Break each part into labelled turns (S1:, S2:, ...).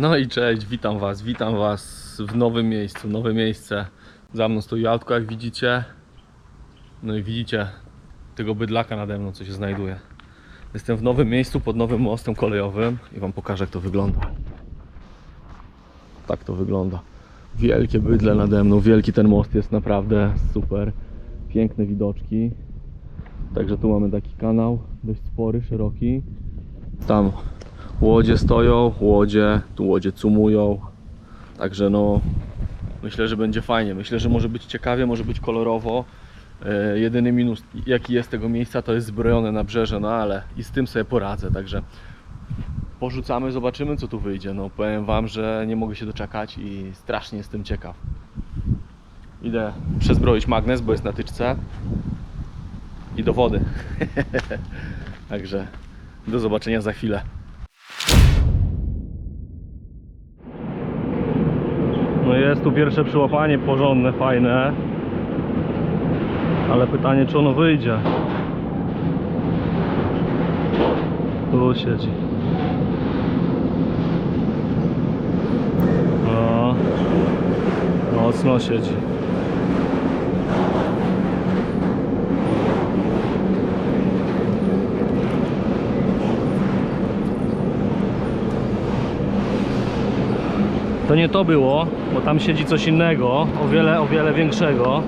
S1: No i cześć, witam Was, witam Was w nowym miejscu, nowe miejsce. Za mną stoi autko, jak widzicie. No i widzicie tego bydlaka nade mną, co się znajduje. Jestem w nowym miejscu, pod nowym mostem kolejowym i Wam pokażę, jak to wygląda. Tak to wygląda. Wielkie bydle nade mną, wielki ten most jest naprawdę super. Piękne widoczki. Także tu mamy taki kanał, dość spory, szeroki. Tam łodzie stoją, łodzie, tu łodzie cumują. Także no, myślę, że będzie fajnie. Myślę, że może być ciekawie, może być kolorowo. E, jedyny minus, jaki jest tego miejsca, to jest zbrojone nabrzeże, no ale i z tym sobie poradzę. Także porzucamy, zobaczymy, co tu wyjdzie. No, powiem Wam, że nie mogę się doczekać i strasznie jestem ciekaw. Idę przezbroić magnes, bo jest na tyczce i do wody. Także do zobaczenia za chwilę. No jest tu pierwsze przyłapanie porządne, fajne. Ale pytanie, czy ono wyjdzie. Tu siedzi. No, mocno siedzi. To nie to było, bo tam siedzi coś innego, o wiele, o wiele większego.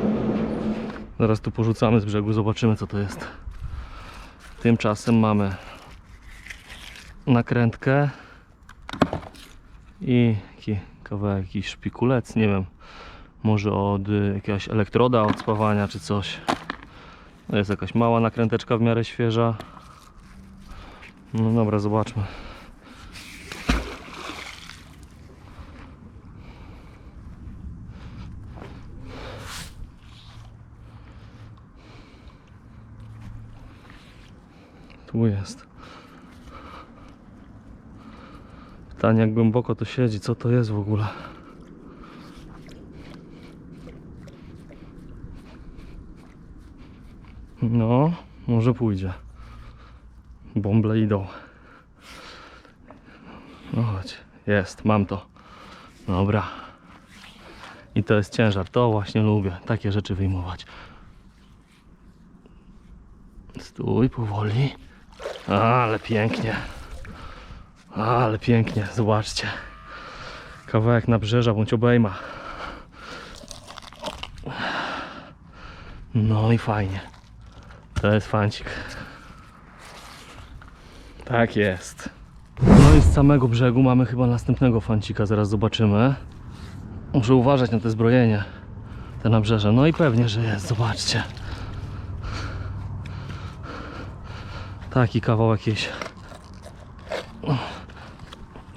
S1: Zaraz tu porzucamy z brzegu, zobaczymy co to jest. Tymczasem mamy nakrętkę i kawałek jakiś szpikulec, nie wiem, może od jakiegoś elektroda od spawania czy coś. To jest jakaś mała nakręteczka w miarę świeża. No dobra, zobaczmy. Jest. Pytanie jak głęboko to siedzi, co to jest w ogóle? No, może pójdzie. Bąble idą. No chodź, jest, mam to. Dobra. I to jest ciężar, to właśnie lubię, takie rzeczy wyjmować. Stój powoli. Ale pięknie. Ale pięknie, zobaczcie. Kawałek nabrzeża bądź obejma. No i fajnie. To jest fancik. Tak jest. No i z samego brzegu mamy chyba następnego fancika, zaraz zobaczymy. Muszę uważać na te zbrojenie, te nabrzeże. No i pewnie, że jest, zobaczcie. Taki kawał jakiś.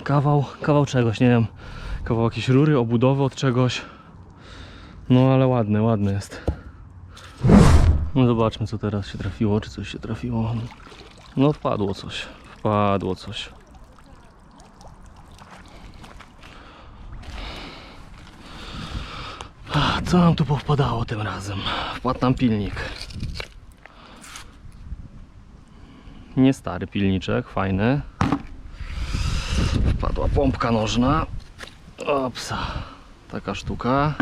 S1: Kawał, kawał czegoś, nie wiem. Kawał jakiejś rury, obudowy od czegoś. No ale ładny, ładny jest. No zobaczmy co teraz się trafiło, czy coś się trafiło. No wpadło coś, wpadło coś. Co nam tu powpadało tym razem? Wpadł nam pilnik. Nie stary pilniczek, fajny. Wpadła pompka nożna. Opsa. Taka sztuka.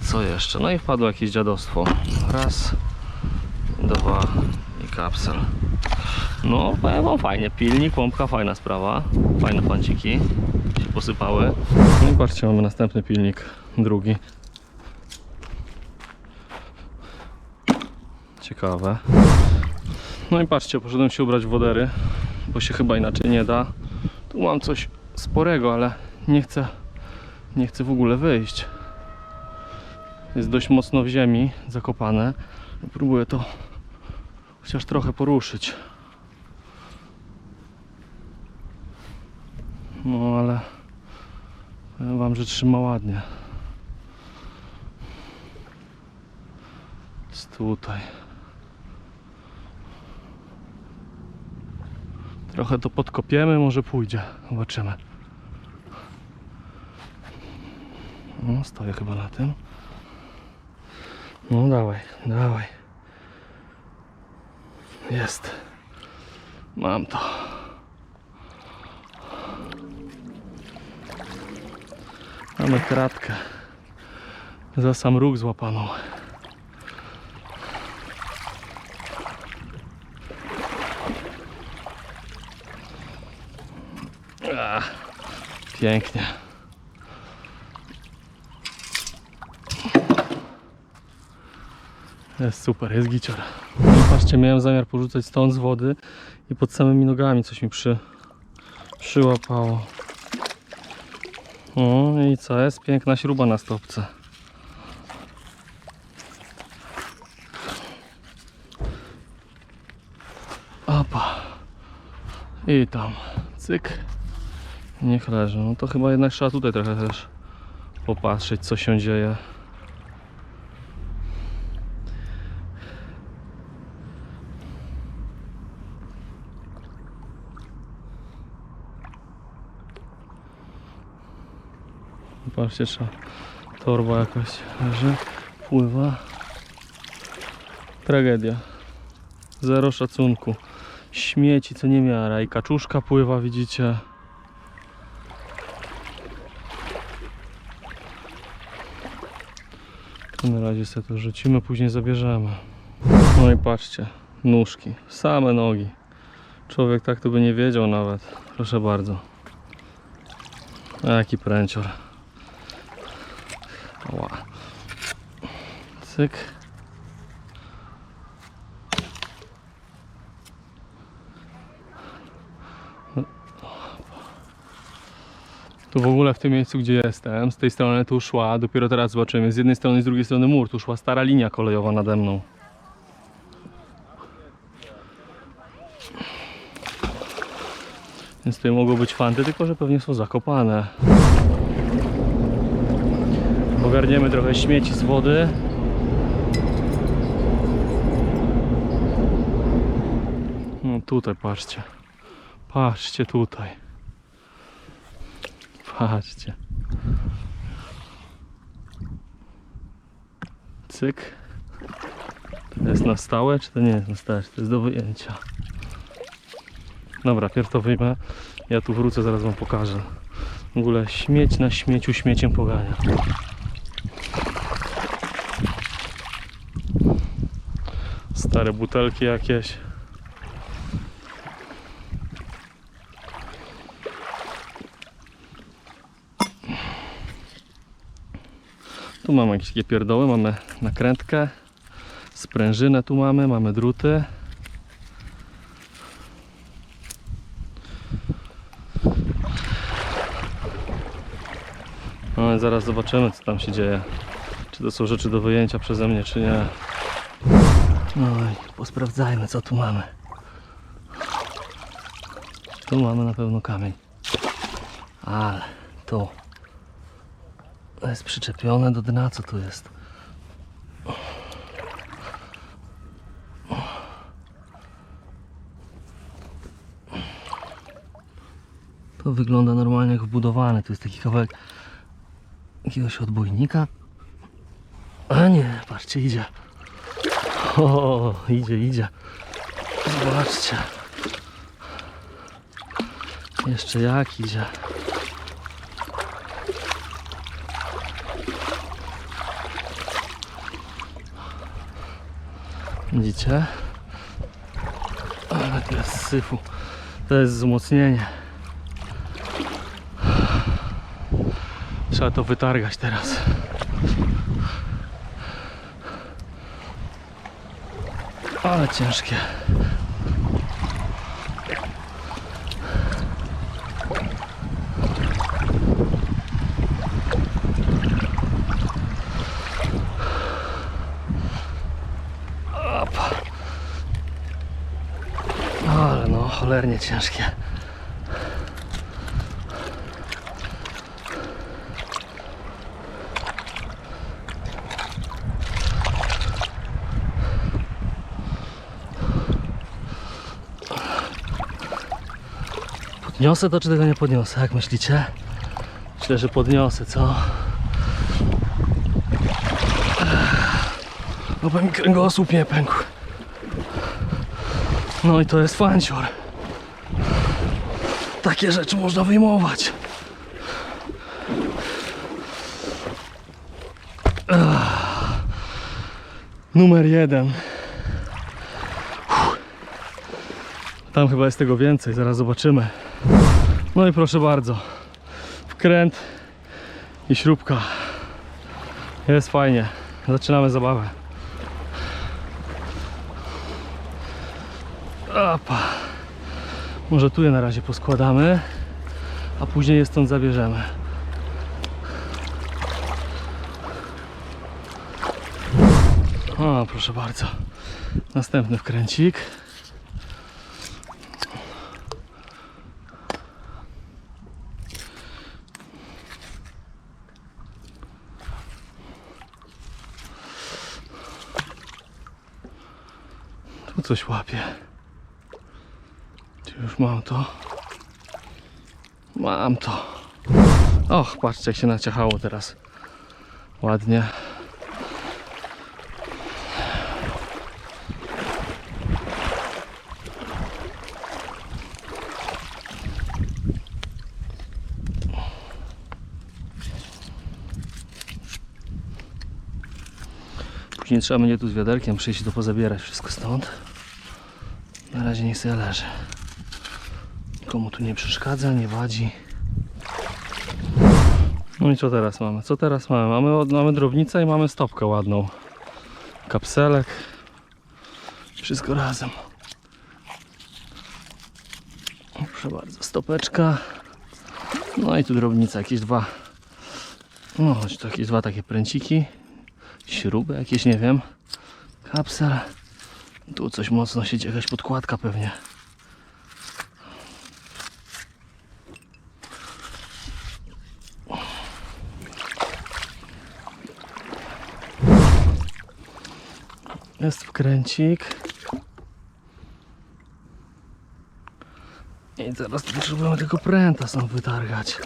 S1: Co jeszcze? No i wpadło jakieś dziadostwo. Raz, dwa i kapsel. No, powiem wam fajnie. Pilnik, pompka, fajna sprawa. Fajne panciki się posypały. No i patrzcie, mamy następny pilnik. Drugi. Ciekawe. No i patrzcie, poszedłem się ubrać w wodery, bo się chyba inaczej nie da. Tu mam coś sporego, ale nie chcę, nie chcę w ogóle wyjść. Jest dość mocno w ziemi zakopane. Próbuję to chociaż trochę poruszyć. No ale powiem wam, że trzyma ładnie. Jest tutaj. Trochę to podkopiemy, może pójdzie. Zobaczymy. No, stoję chyba na tym. No, dawaj, dawaj. Jest. Mam to. Mamy kratkę. Za sam róg złapaną. Ach, pięknie. Jest super, jest gicior. Patrzcie, miałem zamiar porzucać stąd z wody i pod samymi nogami coś mi przy, przyłapało. O, i co jest? Piękna śruba na stopce. Opa. I tam. Cyk. Niech leży. No to chyba jednak trzeba tutaj trochę też popatrzeć, co się dzieje. Patrzcie, trzeba torba jakaś leży, pływa. Tragedia. Zero szacunku. Śmieci co nie miara i kaczuszka pływa, widzicie. Na razie sobie to rzucimy, później zabierzemy. No i patrzcie, nóżki, same nogi. Człowiek tak to by nie wiedział nawet. Proszę bardzo. A jaki pręcior. Ła. Cyk. Tu w ogóle w tym miejscu, gdzie jestem, z tej strony tu szła, dopiero teraz zobaczymy, z jednej strony i z drugiej strony mur, tu szła stara linia kolejowa nade mną. Więc tutaj mogą być fanty, tylko że pewnie są zakopane. Ogarniemy trochę śmieci z wody. No tutaj patrzcie. Patrzcie tutaj. Patrzcie. Cyk. To jest na stałe, czy to nie jest na stałe? To jest do wyjęcia? Dobra, pierw to wyjmę. Ja tu wrócę, zaraz wam pokażę. W ogóle śmieć na śmieciu śmieciem pogania. Stare butelki jakieś. Tu mamy jakieś takie pierdoły, mamy nakrętkę, sprężynę tu mamy, mamy druty. No i zaraz zobaczymy co tam się dzieje. Czy to są rzeczy do wyjęcia przeze mnie, czy nie. No i posprawdzajmy co tu mamy. Tu mamy na pewno kamień. Ale tu jest przyczepione do dna, co tu jest? To wygląda normalnie jak wbudowane. Tu jest taki kawałek jakiegoś odbojnika. A nie, patrzcie, idzie. O, idzie, idzie. Zobaczcie. Jeszcze jak idzie. Widzicie? Ale to jest syfu. To jest wzmocnienie. Trzeba to wytargać teraz. Ale ciężkie. Opa. Ale no, cholernie ciężkie. Podniosę to, czy tego nie podniosę? Jak myślicie? Myślę, że podniosę, co? Oby mi kręgosłup nie pękł. No i to jest fancior. Takie rzeczy można wyjmować. Numer jeden. Tam chyba jest tego więcej, zaraz zobaczymy. No i proszę bardzo. Wkręt i śrubka. Jest fajnie. Zaczynamy zabawę. Opa. Może tu je na razie poskładamy, a później je stąd zabierzemy. O, proszę bardzo. Następny wkręcik. Tu coś łapie. Już mam to? Mam to. Och, patrzcie jak się naciachało teraz. Ładnie. Później trzeba będzie tu z wiaderkiem przyjść i to pozabierać wszystko stąd. Na razie niech sobie leży. Komu tu nie przeszkadza, nie wadzi. No i co teraz mamy? Co teraz mamy? Mamy, mamy drobnicę i mamy stopkę ładną. Kapselek. Wszystko razem. Proszę bardzo, stopeczka. No i tu drobnica, jakieś dwa. No, to jakieś dwa takie pręciki. Śruby jakieś, nie wiem. Kapsel. Tu coś mocno siedzi, jakaś podkładka pewnie. Jest wkręcik. I teraz potrzebujemy tylko pręta stąd wytargać.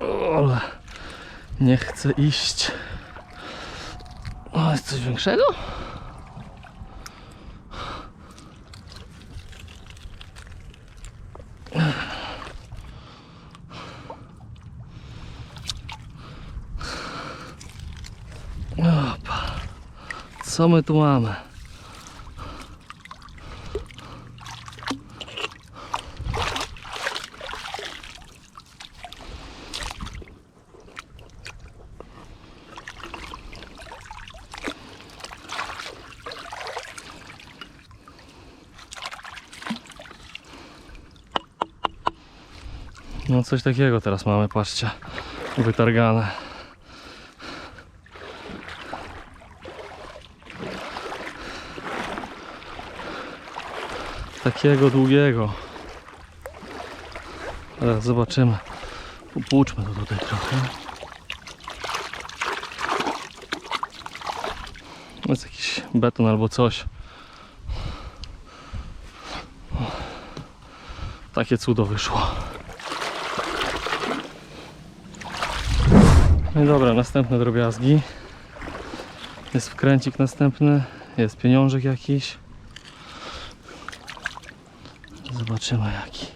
S1: Ole, nie chcę iść. O, jest coś większego? Co my tu mamy? No coś takiego teraz mamy, patrzcie. Wytargane. Takiego długiego. Teraz zobaczymy. Popłuczmy to tutaj trochę. Jest jakiś beton albo coś. Takie cudo wyszło. No i dobra, następne drobiazgi. Jest wkręcik następny, jest pieniążek jakiś. Zobaczymy jaki.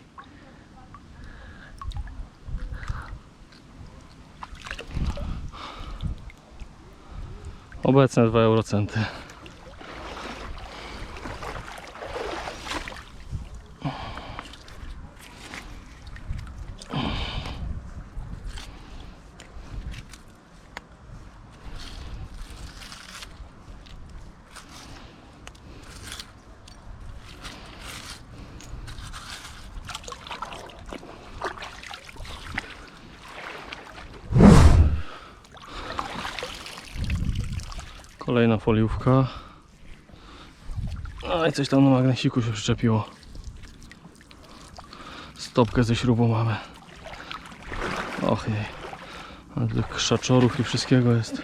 S1: Obecne 2 eurocenty. No i coś tam na magnesiku się przyczepiło. Stopkę ze śrubą mamy. Och jej. A tych krzaczorów i wszystkiego jest.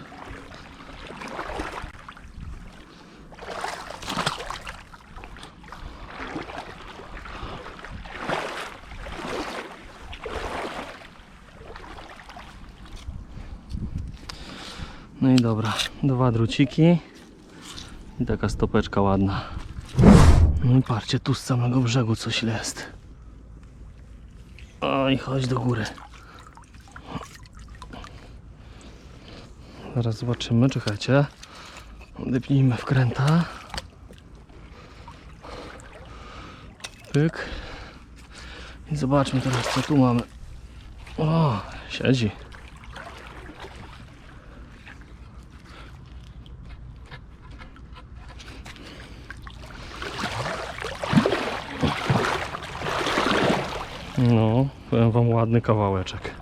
S1: No i dobra, dwa druciki. I taka stopeczka ładna. No i patrzcie, tu z samego brzegu coś jest. Oj, chodź do góry. Zaraz zobaczymy, czekajcie. Odepnijmy wkręta. Pyk. I zobaczmy teraz, co tu mamy. O, siedzi. No, powiem wam ładny kawałeczek.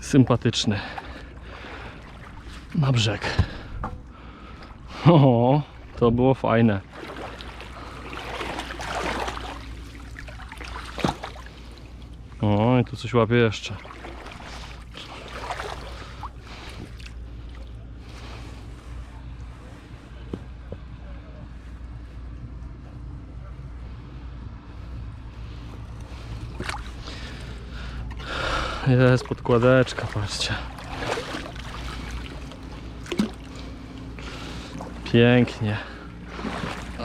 S1: Sympatyczny. Na brzeg. O, to było fajne. O, i tu coś łapie jeszcze. Jest podkładeczka, patrzcie. Pięknie.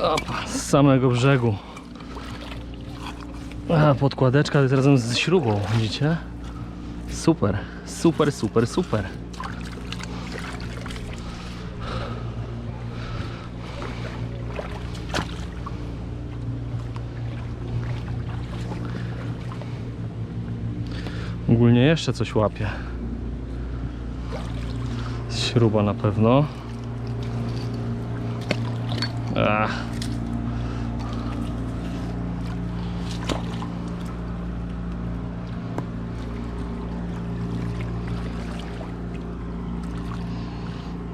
S1: Opa, z samego brzegu. A, podkładeczka jest razem z śrubą, widzicie? Super, super, super, super. Ogólnie jeszcze coś łapie. Śruba na pewno. Ach.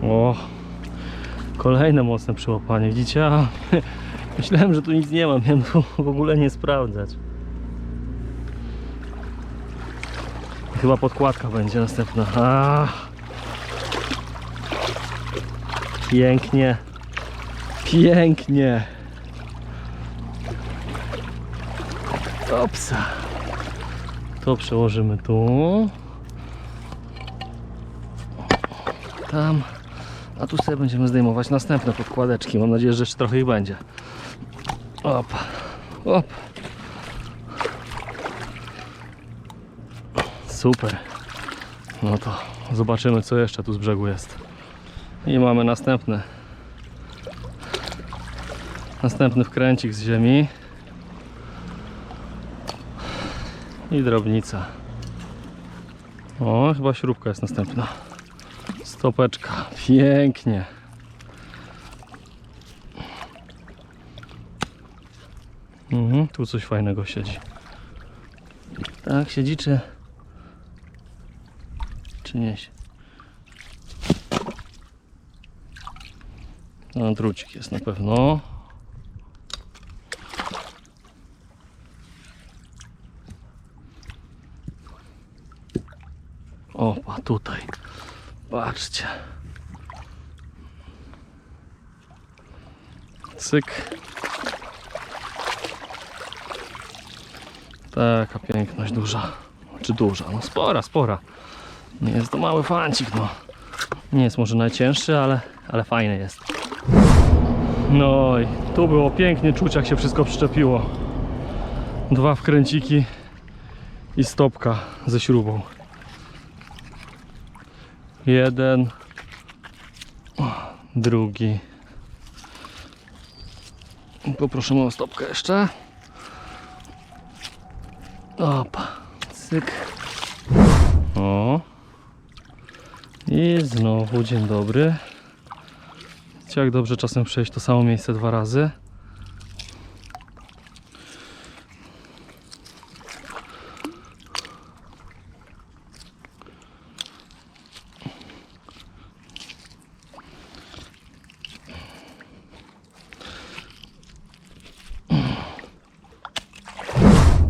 S1: O, kolejne mocne przyłapanie. Widzicie? Myślałem, że tu nic nie ma. Miałem tu w ogóle nie sprawdzać. Chyba podkładka będzie następna. Pięknie. Pięknie. Opsa. To przełożymy tu. Tam. A tu sobie będziemy zdejmować następne podkładeczki. Mam nadzieję, że jeszcze trochę ich będzie. Op. Op. Super. No to zobaczymy, co jeszcze tu z brzegu jest. I mamy następny. Następny wkręcik z ziemi. I drobnica. O, chyba śrubka jest następna. Stopeczka. Pięknie. Mhm, tu coś fajnego siedzi. Tak, siedzi czy... Czy nie się? No, drucik jest na pewno. Opa, tutaj. Patrzcie. Cyk. Taka piękność duża. Czy duża? No spora, spora. Nie jest to mały fancik, no. Nie jest może najcięższy, ale, ale fajny jest. No i tu było pięknie czuć, jak się wszystko przyczepiło. Dwa wkręciki i stopka ze śrubą. Jeden, drugi. Poproszę o stopkę jeszcze. Opa, cyk. O. I znowu dzień dobry. Widzicie, jak dobrze czasem przejść to samo miejsce dwa razy.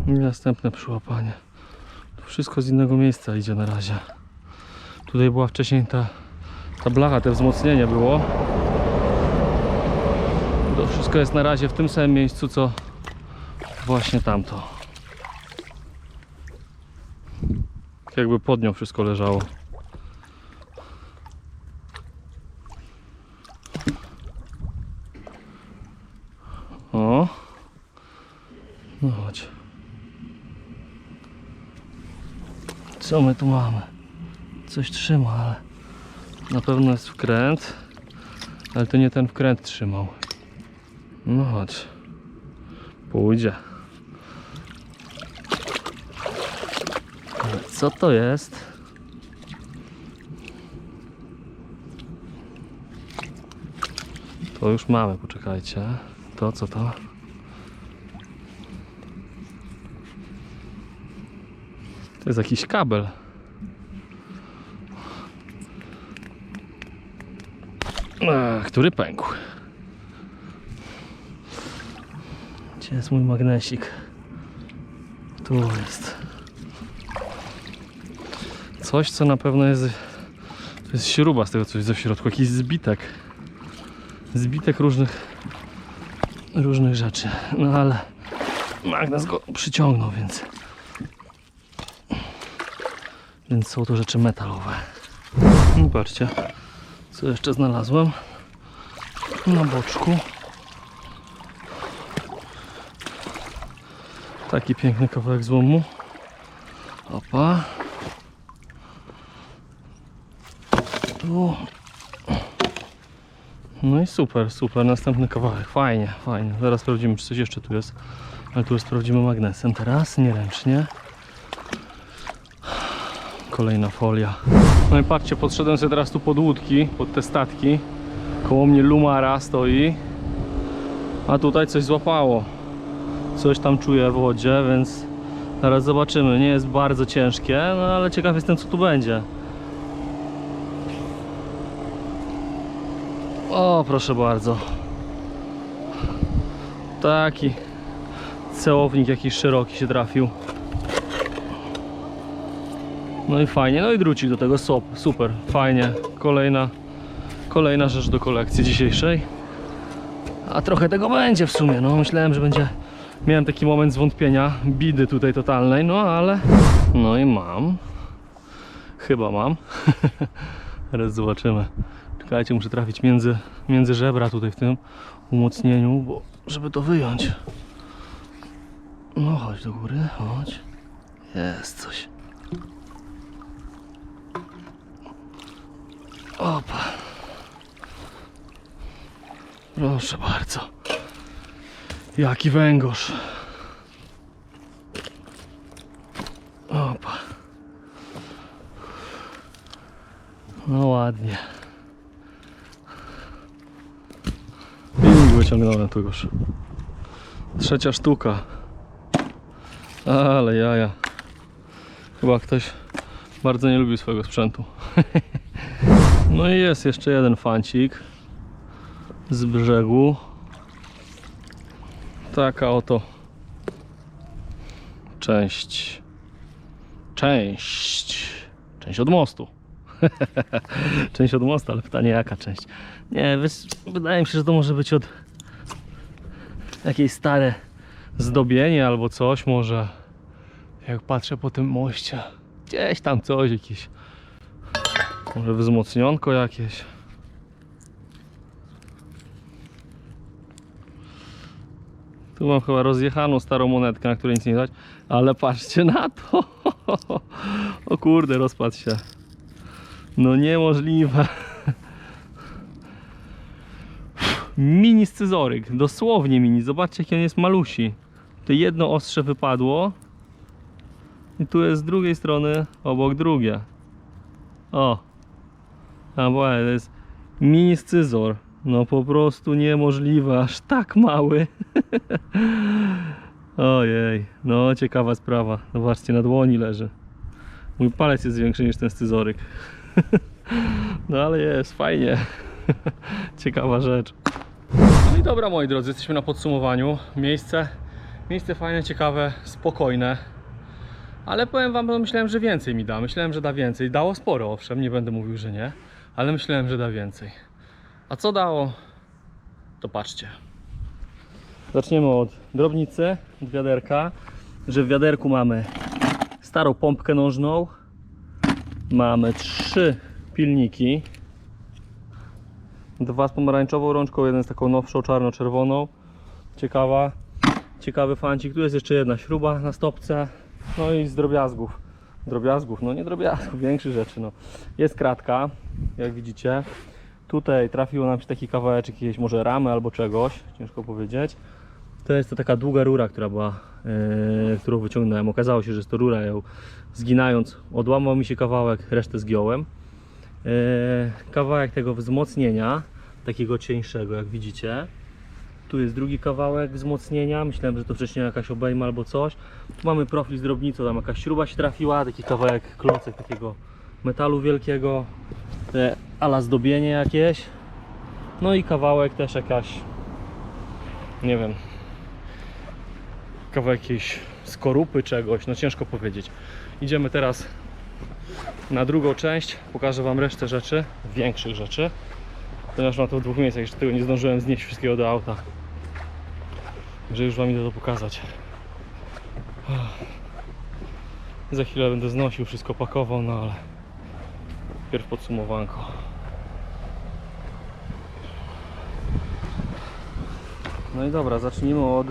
S1: I następne przyłapanie. To wszystko z innego miejsca idzie na razie. Tutaj była wcześniej ta, ta blacha, te wzmocnienie było. To wszystko jest na razie w tym samym miejscu, co właśnie tamto. Tak jakby pod nią wszystko leżało. O. No chodź. Co my tu mamy? Coś trzyma, ale na pewno jest wkręt. Ale to nie ten wkręt trzymał. No chodź. Pójdzie. Ale co to jest? To już mamy, poczekajcie. To co to? To jest jakiś kabel. Który pękł. Gdzie jest mój magnesik? Tu jest. Coś, co na pewno jest. To jest śruba z tego, coś ze środku. Jakiś zbitek. Zbitek różnych. różnych rzeczy. No ale. Magnes go przyciągnął, więc. Więc są to rzeczy metalowe. No patrzcie, co jeszcze znalazłem na boczku. Taki piękny kawałek złomu. Opa. Tu. No i super, super. Następny kawałek. Fajnie, fajnie. Zaraz sprawdzimy, czy coś jeszcze tu jest. Ale tu już sprawdzimy magnesem teraz, nieręcznie. Kolejna folia. No i patrzcie, podszedłem sobie teraz tu pod łódki, pod te statki. Koło mnie Lumara stoi. A tutaj coś złapało. Coś tam czuję w wodzie, więc zaraz zobaczymy. Nie jest bardzo ciężkie, no ale ciekaw jestem co tu będzie. O, proszę bardzo. Taki cełownik jakiś szeroki się trafił. No i fajnie, no i drucik do tego, sop, super, fajnie. Kolejna, kolejna rzecz do kolekcji dzisiejszej. A trochę tego będzie w sumie, no myślałem, że będzie... Miałem taki moment zwątpienia, bidy tutaj totalnej, no ale... No i mam. Chyba mam. Teraz zobaczymy. Czekajcie, muszę trafić między, między żebra tutaj w tym umocnieniu, bo żeby to wyjąć. No chodź do góry, chodź. Jest coś. Opa. Proszę bardzo. Jaki węgorz. Opa. No ładnie. I wyciągnąłem tu już. Trzecia sztuka. Ale jaja. Chyba ktoś bardzo nie lubi swojego sprzętu. No i jest jeszcze jeden fancik z brzegu. Taka oto część. Część. Część od mostu. część od mostu, ale pytanie jaka część? Nie, wydaje mi się, że to może być od jakieś stare zdobienie albo coś może. Jak patrzę po tym moście. Gdzieś tam coś, jakieś może wzmocnionko jakieś. Tu mam chyba rozjechaną starą monetkę, na której nic nie widać. Ale patrzcie na to. O kurde, rozpadł się. No niemożliwe. Mini scyzoryk, dosłownie mini. Zobaczcie jaki on jest malusi. To jedno ostrze wypadło. I tu jest z drugiej strony obok drugie. O, a właśnie, to jest mini scyzor. No po prostu niemożliwe, aż tak mały. Ojej, no ciekawa sprawa. Zobaczcie, na dłoni leży. Mój palec jest większy niż ten scyzoryk. No ale jest, fajnie. Ciekawa rzecz. No i dobra moi drodzy, jesteśmy na podsumowaniu. Miejsce, miejsce fajne, ciekawe, spokojne. Ale powiem wam, myślałem, że więcej mi da. Myślałem, że da więcej. Dało sporo, owszem, nie będę mówił, że nie. Ale myślałem, że da więcej. A co dało? To patrzcie. Zaczniemy od drobnicy, od wiaderka. Że w wiaderku mamy starą pompkę nożną. Mamy trzy pilniki. Dwa z pomarańczową rączką, jeden z taką nowszą, czarno-czerwoną. Ciekawa. Ciekawy fancik. Tu jest jeszcze jedna śruba na stopce. No i z drobiazgów. Drobiazgów, no nie drobiazgów, większych rzeczy. No. Jest kratka, jak widzicie. Tutaj trafiło nam się taki kawałeczek jakiejś może ramy albo czegoś, ciężko powiedzieć. To jest to taka długa rura, która była, yy, którą wyciągnąłem. Okazało się, że jest to rura, ją zginając odłamał mi się kawałek, resztę zgiąłem. Yy, kawałek tego wzmocnienia, takiego cieńszego, jak widzicie. Tu jest drugi kawałek wzmocnienia. Myślałem, że to wcześniej jakaś obejma albo coś. Tu mamy profil z drobnicą, tam jakaś śruba się trafiła, taki kawałek klocek takiego metalu wielkiego, te ala zdobienie jakieś. No i kawałek też jakaś, nie wiem, kawałek jakiejś skorupy czegoś, no ciężko powiedzieć. Idziemy teraz na drugą część, pokażę Wam resztę rzeczy, większych rzeczy, ponieważ mam to w dwóch miejscach, jeszcze tego nie zdążyłem znieść wszystkiego do auta, że już Wam idę to pokazać. Za chwilę będę znosił, wszystko pakował, no ale pierw podsumowanko. No i dobra, zacznijmy od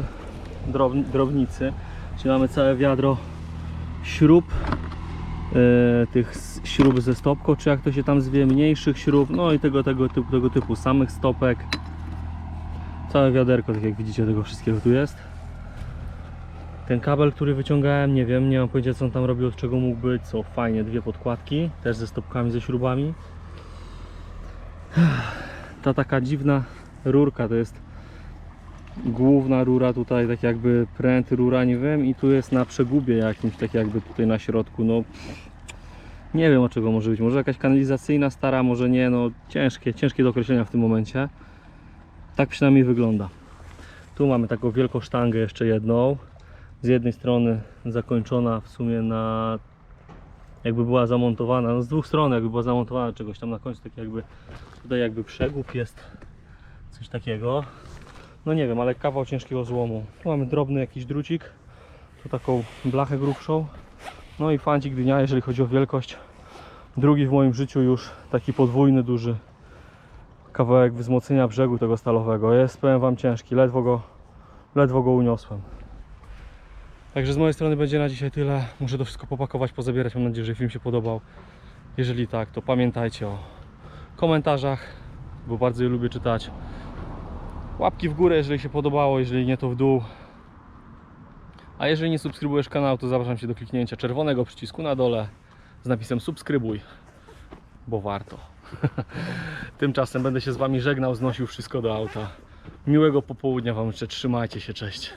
S1: drob- drobnicy. Czyli mamy całe wiadro śrub, e, tych śrub ze stopką, czy jak to się tam zwie, mniejszych śrub, no i tego, tego, typu, tego typu samych stopek. Całe wiaderko, tak jak widzicie, tego wszystkiego tu jest. Ten kabel, który wyciągałem, nie wiem, nie mam pojęcia co on tam robił, od czego mógł być. Są fajnie dwie podkładki, też ze stopkami, ze śrubami. Ta taka dziwna rurka to jest główna rura tutaj, tak jakby pręt rura, nie wiem, i tu jest na przegubie jakimś, tak jakby tutaj na środku, no nie wiem od czego może być, może jakaś kanalizacyjna stara, może nie, no ciężkie, ciężkie do określenia w tym momencie. Tak przynajmniej wygląda. Tu mamy taką wielką sztangę jeszcze jedną, z jednej strony zakończona w sumie na jakby była zamontowana, no z dwóch stron jakby była zamontowana czegoś tam na końcu, tak jakby tutaj jakby przegub jest coś takiego. No nie wiem, ale kawał ciężkiego złomu. Tu mamy drobny jakiś drucik, tu taką blachę grubszą. No i fancik dnia, jeżeli chodzi o wielkość. Drugi w moim życiu już taki podwójny, duży kawałek wzmocnienia brzegu tego stalowego. Jest, powiem Wam, ciężki, ledwo go, ledwo go uniosłem. Także z mojej strony będzie na dzisiaj tyle. Muszę to wszystko popakować, pozabierać. Mam nadzieję, że film się podobał. Jeżeli tak, to pamiętajcie o komentarzach, bo bardzo je lubię czytać. Łapki w górę, jeżeli się podobało, jeżeli nie, to w dół. A jeżeli nie subskrybujesz kanału, to zapraszam Cię do kliknięcia czerwonego przycisku na dole z napisem subskrybuj, bo warto. Tymczasem będę się z Wami żegnał, znosił wszystko do auta. Miłego popołudnia Wam życzę, trzymajcie się, cześć.